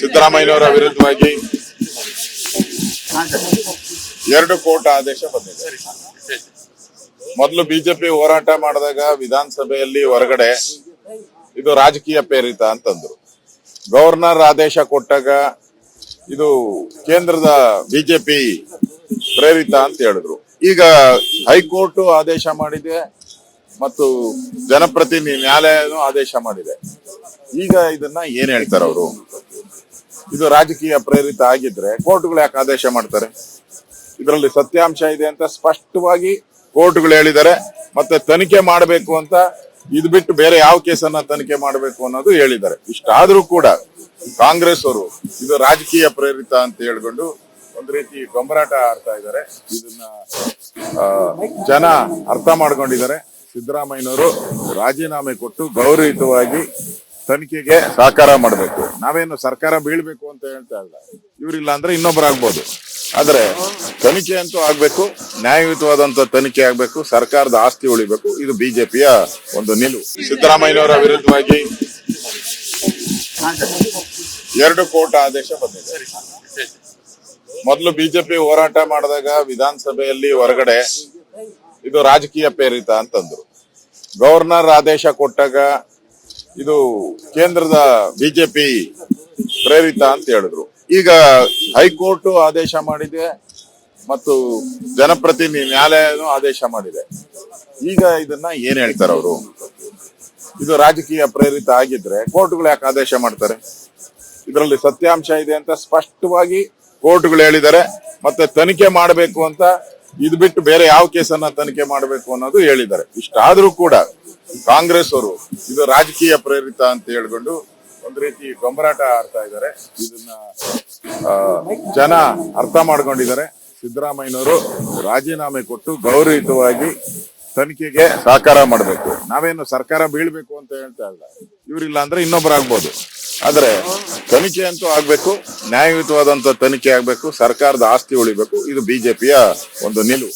ಸಿದ್ದರಾಮಯ್ಯನವರ ವಿರುದ್ಧವಾಗಿ ಎರಡು ಕೋರ್ಟ್ ಆದೇಶ ಬಂದಿದೆ. ಮೊದಲು ಬಿಜೆಪಿ ಹೋರಾಟ ಮಾಡಿದಾಗ ವಿಧಾನಸಭೆಯಲ್ಲಿ ಹೊರಗಡೆ ಇದು ರಾಜಕೀಯ ಪ್ರೇರಿತ ಅಂತಂದ್ರು. ಗವರ್ನರ್ ಆದೇಶ ಕೊಟ್ಟಾಗ ಇದು ಕೇಂದ್ರದ ಬಿಜೆಪಿ ಪ್ರೇರಿತ ಅಂತ ಹೇಳಿದ್ರು. ಈಗ ಹೈಕೋರ್ಟ್ ಆದೇಶ ಮಾಡಿದೆ ಮತ್ತು ಜನಪ್ರತಿನಿಧಿ ನ್ಯಾಯಾಲಯನೂ ಆದೇಶ ಮಾಡಿದೆ. ಈಗ ಇದನ್ನ ಏನ್ ಹೇಳ್ತಾರೆ ಅವರು ಇದು ರಾಜಕೀಯ ಪ್ರೇರಿತ ಆಗಿದ್ರೆ ಕೋರ್ಟ್ಗಳು ಯಾಕೆ ಆದೇಶ ಮಾಡ್ತಾರೆ? ಇದರಲ್ಲಿ ಸತ್ಯಾಂಶ ಇದೆ ಅಂತ ಸ್ಪಷ್ಟವಾಗಿ ಕೋರ್ಟ್ಗಳು ಹೇಳಿದ್ದಾರೆ. ಮತ್ತೆ ತನಿಖೆ ಮಾಡಬೇಕು ಅಂತ ಇದು ಬಿಟ್ಟು ಬೇರೆ ಯಾವ ಕೇಸನ್ನ ತನಿಖೆ ಮಾಡಬೇಕು ಅನ್ನೋದು ಹೇಳಿದ್ದಾರೆ. ಇಷ್ಟಾದ್ರೂ ಕೂಡ ಕಾಂಗ್ರೆಸ್ ಅವರು ಇದು ರಾಜಕೀಯ ಪ್ರೇರಿತ ಅಂತ ಹೇಳ್ಕೊಂಡು ಒಂದ್ ರೀತಿ ಗೊಂಬರಾಟ ಆಡ್ತಾ ಇದ್ದಾರೆ. ಇದನ್ನ ಜನ ಅರ್ಥ ಮಾಡ್ಕೊಂಡಿದ್ದಾರೆ. ಸಿದ್ದರಾಮಯ್ಯನವರು ರಾಜೀನಾಮೆ ಕೊಟ್ಟು ಗೌರವಯುತವಾಗಿ ತನಿಖೆಗೆ ಸಹಕಾರ ಮಾಡಬೇಕು. ನಾವೇನು ಸರ್ಕಾರ ಬೀಳ್ಬೇಕು ಅಂತ ಹೇಳ್ತಾ ಇಲ್ಲ. ಇವರಿಲ್ಲ ಅಂದ್ರೆ ಇನ್ನೊಬ್ರು ಆಗ್ಬೋದು ಆದ್ರೆ ತನಿಖೆ ಅಂತೂ ಆಗ್ಬೇಕು, ನ್ಯಾಯಯುತವಾದಂತ ತನಿಖೆ ಆಗ್ಬೇಕು, ಸರ್ಕಾರದ ಆಸ್ತಿ ಉಳಿಬೇಕು. ಇದು ಬಿಜೆಪಿಯ ಒಂದು ನಿಲುವು. ಸಿದ್ದರಾಮಯ್ಯನವರ ವಿರುದ್ಧವಾಗಿ ಎರಡು ಕೋರ್ಟ್ ಆದೇಶ ಬಂದಿದೆ. ಮೊದಲು ಬಿಜೆಪಿ ಹೋರಾಟ ಮಾಡಿದಾಗ ವಿಧಾನಸಭೆಯಲ್ಲಿ ಹೊರಗಡೆ ಇದು ರಾಜಕೀಯ ಪ್ರೇರಿತ ಅಂತಂದ್ರು. ಗವರ್ನರ್ ಆದೇಶ ಕೊಟ್ಟಾಗ ಇದು ಕೇಂದ್ರದ ಬಿಜೆಪಿ ಪ್ರೇರಿತ ಅಂತ ಹೇಳಿದ್ರು. ಈಗ ಹೈಕೋರ್ಟ್ ಆದೇಶ ಮಾಡಿದೆ ಮತ್ತು ಜನಪ್ರತಿನಿಧಿ ನ್ಯಾಯಾಲಯನೂ ಆದೇಶ ಮಾಡಿದೆ. ಈಗ ಇದನ್ನ ಏನ್ ಹೇಳ್ತಾರೆ ಅವರು? ಇದು ರಾಜಕೀಯ ಪ್ರೇರಿತ ಆಗಿದ್ರೆ ಕೋರ್ಟ್ಗಳು ಯಾಕೆ ಆದೇಶ ಮಾಡ್ತಾರೆ? ಇದರಲ್ಲಿ ಸತ್ಯಾಂಶ ಇದೆ ಅಂತ ಸ್ಪಷ್ಟವಾಗಿ ಕೋರ್ಟ್ಗಳು ಹೇಳಿದ್ದಾರೆ. ಮತ್ತೆ ತನಿಖೆ ಮಾಡಬೇಕು ಅಂತ ಇದು ಬಿಟ್ಟು ಬೇರೆ ಯಾವ ಕೇಸನ್ನ ತನಿಖೆ ಮಾಡಬೇಕು ಅನ್ನೋದು ಹೇಳಿದ್ದಾರೆ. ಇಷ್ಟಾದ್ರೂ ಕೂಡ ಕಾಂಗ್ರೆಸ್ ಅವರು, ಇದು ರಾಜಕೀಯ ಪ್ರೇರಿತ ಅಂತ ಹೇಳ್ಕೊಂಡು ಒಂದ್ ರೀತಿ ಗೊಂಬರಾಟ ಆಡ್ತಾ ಇದ್ದಾರೆ. ಇದನ್ನ ಜನ ಅರ್ಥ ಮಾಡ್ಕೊಂಡಿದ್ದಾರೆ. ಸಿದ್ದರಾಮಯ್ಯನವರು ರಾಜೀನಾಮೆ ಕೊಟ್ಟು ಗೌರವಯುತವಾಗಿ ತನಿಖೆಗೆ ಸಹಕಾರ ಮಾಡಬೇಕು. ನಾವೇನು ಸರ್ಕಾರ ಬೀಳ್ಬೇಕು ಅಂತ ಹೇಳ್ತಾ ಇಲ್ಲ. ಇವರಿಲ್ಲ ಅಂದ್ರೆ ಇನ್ನೊಬ್ರು ಆಗ್ಬೋದು ಆದ್ರೆ ತನಿಖೆ ಅಂತೂ ಆಗ್ಬೇಕು, ನ್ಯಾಯಯುತವಾದಂತ ತನಿಖೆ ಆಗ್ಬೇಕು, ಸರ್ಕಾರದ ಆಸ್ತಿ ಉಳಿಬೇಕು. ಇದು ಬಿಜೆಪಿಯ ಒಂದು ನಿಲುವು.